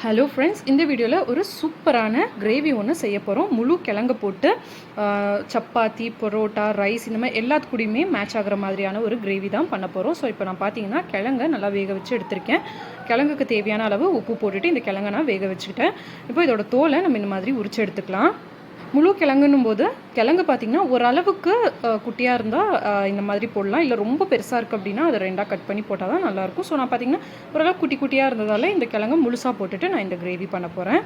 Hello friends இந்த வீடியோவில் ஒரு சூப்பரான கிரேவி ஒன்று செய்ய போகிறோம் முழு கிழங்கு போட்டு சப்பாத்தி பரோட்டா ரைஸ் இந்த மாதிரி எல்லாத்து மேட்ச் ஆகிற மாதிரியான ஒரு கிரேவி தான் பண்ண போகிறோம் ஸோ இப்போ நான் பார்த்தீங்கன்னா கிழங்கை நல்லா வேக வச்சு எடுத்திருக்கேன். கிழங்குக்கு தேவையான அளவு உப்பு போட்டுட்டு இந்த கிழங்கை நான் வேக வச்சுக்கிட்டேன். இப்போ இதோட தோலை நம்ம இந்த மாதிரி உரிச்சு எடுத்துக்கலாம். முழு கிழங்குன்னும் போது கிழங்கு பார்த்தீங்கன்னா ஓரளவுக்கு குட்டியாக இருந்தால் இந்த மாதிரி போடலாம். இல்லை ரொம்ப பெருசாக இருக்குது அப்படின்னா அதை ரெண்டாக கட் பண்ணி போட்டால் தான் நல்லாயிருக்கும். ஸோ நான் பார்த்தீங்கன்னா ஓரளவுக்கு குட்டி குட்டியாக இருந்ததால் இந்த கிழங்கு முழுசாக போட்டுட்டு நான் இந்த கிரேவி பண்ண போகிறேன்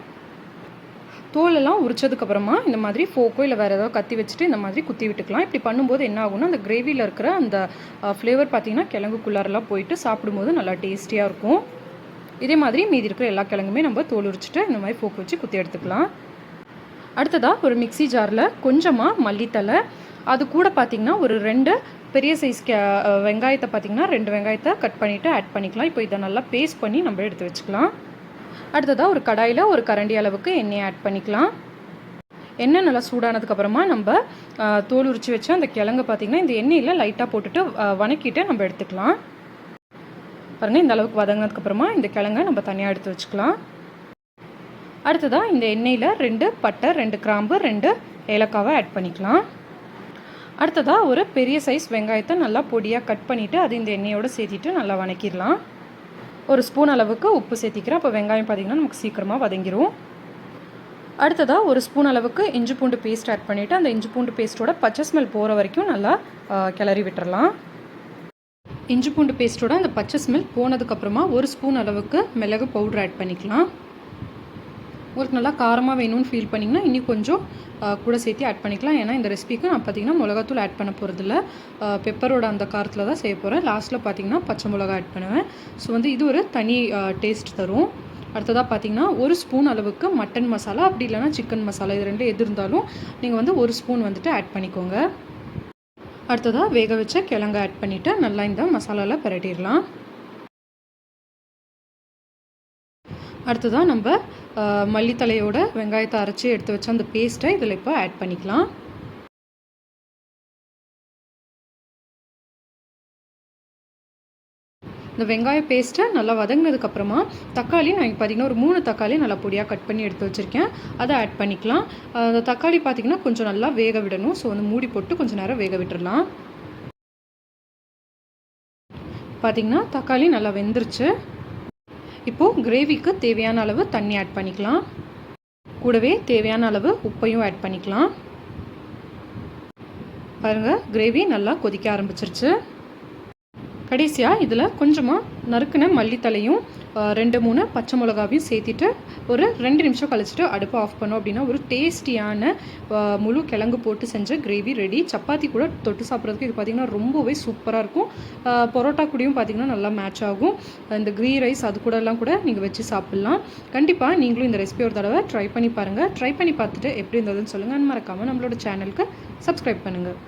தோலெல்லாம் உரிச்சதுக்கப்புறமா இந்த மாதிரி ஃபோக்கோ இல்லை வேறு ஏதாவது கத்தி வச்சுட்டு இந்த மாதிரி குத்தி விட்டுக்கலாம். இப்படி பண்ணும்போது என்ன ஆகும்னா அந்த கிரேவியில் இருக்கிற அந்த ஃப்ளேவர் பார்த்தீங்கன்னா கிழங்குக்குள்ளாரெல்லாம் போயிட்டு சாப்பிடும்போது நல்லா டேஸ்டியாக இருக்கும். இதே மாதிரி மீதி இருக்கிற எல்லா கிழங்குமே நம்ம தோல் உரிச்சிட்டு இந்த மாதிரி ஃபோக்கோ வச்சு குத்தி எடுத்துக்கலாம். அடுத்ததாக ஒரு மிக்ஸி ஜாரில் கொஞ்சமாக மல்லித்தலை அது கூட பார்த்திங்கன்னா ஒரு ரெண்டு பெரிய சைஸ் கே வெங்காயத்தை பார்த்திங்கன்னா ரெண்டு வெங்காயத்தை கட் பண்ணிவிட்டு ஆட் பண்ணிக்கலாம். இப்போ இதை நல்லா பேஸ்ட் பண்ணி நம்ம எடுத்து வச்சுக்கலாம். அடுத்ததாக ஒரு கடாயில் ஒரு கரண்டி அளவுக்கு எண்ணெயை ஆட் பண்ணிக்கலாம். எண்ணெய் நல்லா சூடானதுக்கப்புறமா நம்ம தோல் உரிச்சு வச்சு அந்த கிழங்கு பார்த்திங்கன்னா இந்த எண்ணெயில் லைட்டாக போட்டுட்டு வணக்கிட்டு நம்ம எடுத்துக்கலாம். பாருங்கள் இந்த அளவுக்கு வதங்கினதுக்கப்புறமா இந்த கிழங்கை நம்ம தனியாக எடுத்து வச்சுக்கலாம். அடுத்ததாக இந்த எண்ணெயில் ரெண்டு பட்டை ரெண்டு கிராம்பு ரெண்டு ஏலக்காவை ஆட் பண்ணிக்கலாம். அடுத்ததாக ஒரு பெரிய சைஸ் வெங்காயத்தை நல்லா பொடியாக கட் பண்ணிவிட்டு அது இந்த எண்ணெயோடு சேர்த்திட்டு நல்லா வணக்கிடலாம். ஒரு ஸ்பூன் அளவுக்கு உப்பு சேர்த்திக்கிறேன் அப்போ வெங்காயம் பார்த்திங்கன்னா நமக்கு சீக்கிரமாக வதங்கிரும். அடுத்ததாக ஒரு ஸ்பூன் அளவுக்கு இஞ்சி பூண்டு பேஸ்ட் ஆட் பண்ணிவிட்டு அந்த இஞ்சி பூண்டு பேஸ்ட்டோட பச்சை ஸ்மெல் போகிற வரைக்கும் நல்லா கிளறி விட்டுறலாம். இஞ்சி பூண்டு பேஸ்ட்டோட அந்த பச்சை ஸ்மெல் போனதுக்கப்புறமா ஒரு ஸ்பூன் அளவுக்கு மிளகு பவுடர் ஆட் பண்ணிக்கலாம். உங்களுக்கு நல்லா காரமாக வேணும்னு ஃபீல் பண்ணிங்கன்னா இன்னும் கொஞ்சம் கூட சேர்த்து ஆட் பண்ணிக்கலாம். ஏன்னா இந்த ரெசிபிக்கு நான் பார்த்தீங்கன்னா மிளகாத்தூள் ஆட் பண்ண போகிறதில்ல பெப்பரோட அந்த காரத்தில் தான் செய்ய போகிறேன் லாஸ்ட்டில் பார்த்தீங்கன்னா பச்சை மிளகா ஆட் பண்ணுவேன். ஸோ வந்து இது ஒரு தனி டேஸ்ட் தரும். அடுத்ததாக பார்த்தீங்கன்னா ஒரு ஸ்பூன் அளவுக்கு மட்டன் மசாலா அப்படி இல்லைன்னா சிக்கன் மசாலா இது ரெண்டு எது இருந்தாலும் நீங்கள் வந்து ஒரு ஸ்பூன் வந்துட்டு ஆட் பண்ணிக்கோங்க. அடுத்ததாக வேக வச்ச கிழங்கு ஆட் பண்ணிவிட்டு நல்லா இந்த மசாலாவில் பிரட்டிடலாம். அடுத்ததாக நம்ம மல்லித்தலையோட வெங்காயத்தை அரைச்சி எடுத்து வச்ச அந்த பேஸ்ட்டை இதில் இப்போ ஆட் பண்ணிக்கலாம். இந்த வெங்காய பேஸ்ட்டை நல்லா வதங்கினதுக்கப்புறமா தக்காளி நான் பார்த்தீங்கன்னா ஒரு மூணு தக்காளி நல்லா பொடியாக கட் பண்ணி எடுத்து வச்சுருக்கேன். அதை ஆட் பண்ணிக்கலாம். அந்த தக்காளி பார்த்தீங்கன்னா கொஞ்சம் நல்லா வேக விடணும். ஸோ வந்து மூடி போட்டு கொஞ்சம் நேரம் வேக விட்டுறலாம். பார்த்திங்கன்னா தக்காளி நல்லா வெந்துருச்சு. இப்போது கிரேவிக்கு தேவையான அளவு தண்ணி ஆட் பண்ணிக்கலாம். கூடவே தேவையான அளவு உப்பையும் ஆட் பண்ணிக்கலாம். பாருங்கள் கிரேவி நல்லா கொதிக்க ஆரம்பிச்சிருச்சு. கடைசியாக இதில் கொஞ்சமாக நறுக்கின மல்லித்தலையும் ரெண்டு மூணு பச்சை மிளகாவையும் சேர்த்திட்டு ஒரு ரெண்டு நிமிஷம் கழிச்சிட்டு அடுப்பை ஆஃப் பண்ணோம் அப்படின்னா ஒரு டேஸ்டியான முழு கிழங்கு போட்டு செஞ்ச கிரேவி ரெடி சப்பாத்தி கூட தொட்டு சாப்பிட்றதுக்கு இது பார்த்திங்கன்னா ரொம்பவே சூப்பராக இருக்கும். பரோட்டா கூடயும் பார்த்திங்கன்னா நல்லா மேட்ச் ஆகும். இந்த க்ரீ ரைஸ் அது கூடலாம் கூட நீங்கள் வச்சு சாப்பிட்லாம். கண்டிப்பாக நீங்களும் இந்த ரெசிபி ஒரு தடவை ட்ரை பண்ணி பாருங்கள் ட்ரை பண்ணி பார்த்துட்டு எப்படி இருந்ததுன்னு சொல்லுங்கள் மறக்காமல் நம்மளோட சேனலுக்கு சப்ஸ்கிரைப் பண்ணுங்கள்